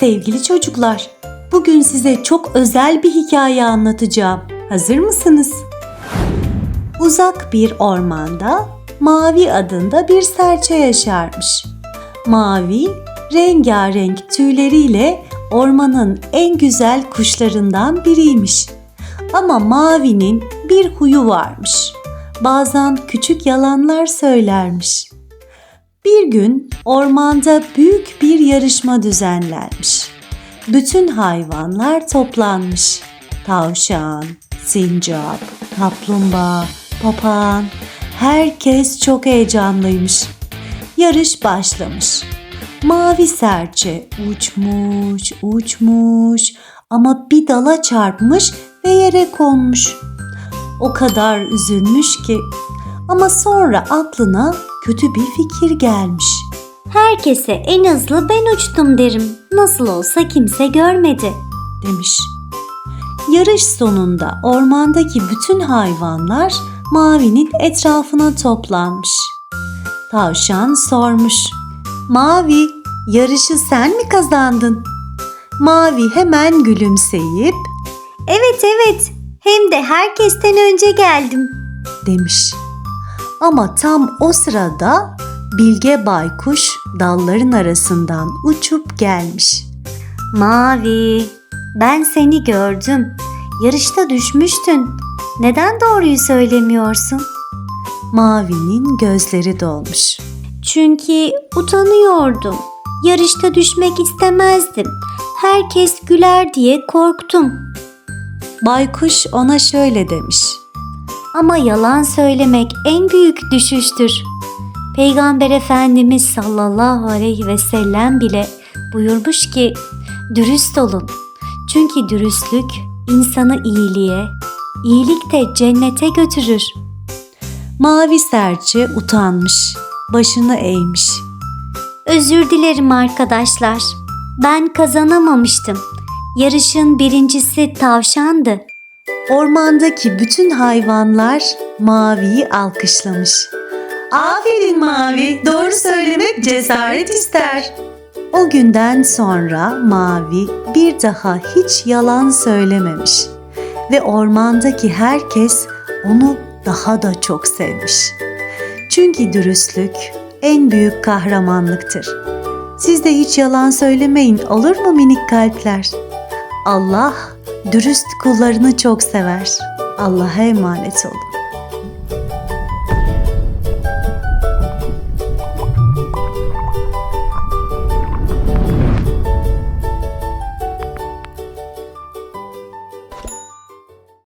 Sevgili çocuklar, bugün size çok özel bir hikaye anlatacağım. Hazır mısınız? Uzak bir ormanda Mavi adında bir serçe yaşarmış. Mavi, rengarenk tüyleriyle ormanın en güzel kuşlarından biriymiş. Ama Mavi'nin bir huyu varmış. Bazen küçük yalanlar söylermiş. Bir gün ormanda büyük bir yarışma düzenlenmiş. Bütün hayvanlar toplanmış. Tavşan, sincap, kaplumbağa, papağan herkes çok heyecanlıymış. Yarış başlamış. Mavi serçe uçmuş, uçmuş ama bir dala çarpmış ve yere konmuş. O kadar üzülmüş ki ama sonra aklına kötü bir fikir gelmiş. Herkese en hızlı ben uçtum derim. Nasıl olsa kimse görmedi. demiş. Yarış sonunda ormandaki bütün hayvanlar Mavi'nin etrafına toplanmış. Tavşan sormuş. Mavi, yarışı sen mi kazandın? Mavi hemen gülümseyip Evet evet. Hem de herkesten önce geldim. demiş. Ama tam o sırada Bilge Baykuş dalların arasından uçup gelmiş. Mavi, ben seni gördüm. Yarışta düşmüştün. Neden doğruyu söylemiyorsun? Mavi'nin gözleri dolmuş. Çünkü utanıyordum. Yarışta düşmek istemezdim. Herkes güler diye korktum. Baykuş ona şöyle demiş. Ama yalan söylemek en büyük düşüştür. Peygamber Efendimiz sallallahu aleyhi ve sellem bile buyurmuş ki dürüst olun. Çünkü dürüstlük insanı iyiliğe, iyilik de cennete götürür. Mavi serçe utanmış, başını eğmiş. Özür dilerim arkadaşlar. Ben kazanamamıştım. Yarışın birincisi tavşandı. Ormandaki bütün hayvanlar Mavi'yi alkışlamış. Aferin Mavi, doğru söylemek cesaret ister. O günden sonra Mavi bir daha hiç yalan söylememiş ve ormandaki herkes onu daha da çok sevmiş. Çünkü dürüstlük en büyük kahramanlıktır. Siz de hiç yalan söylemeyin olur mu minik kalpler? Allah dürüst kullarını çok sever. Allah'a emanet olun.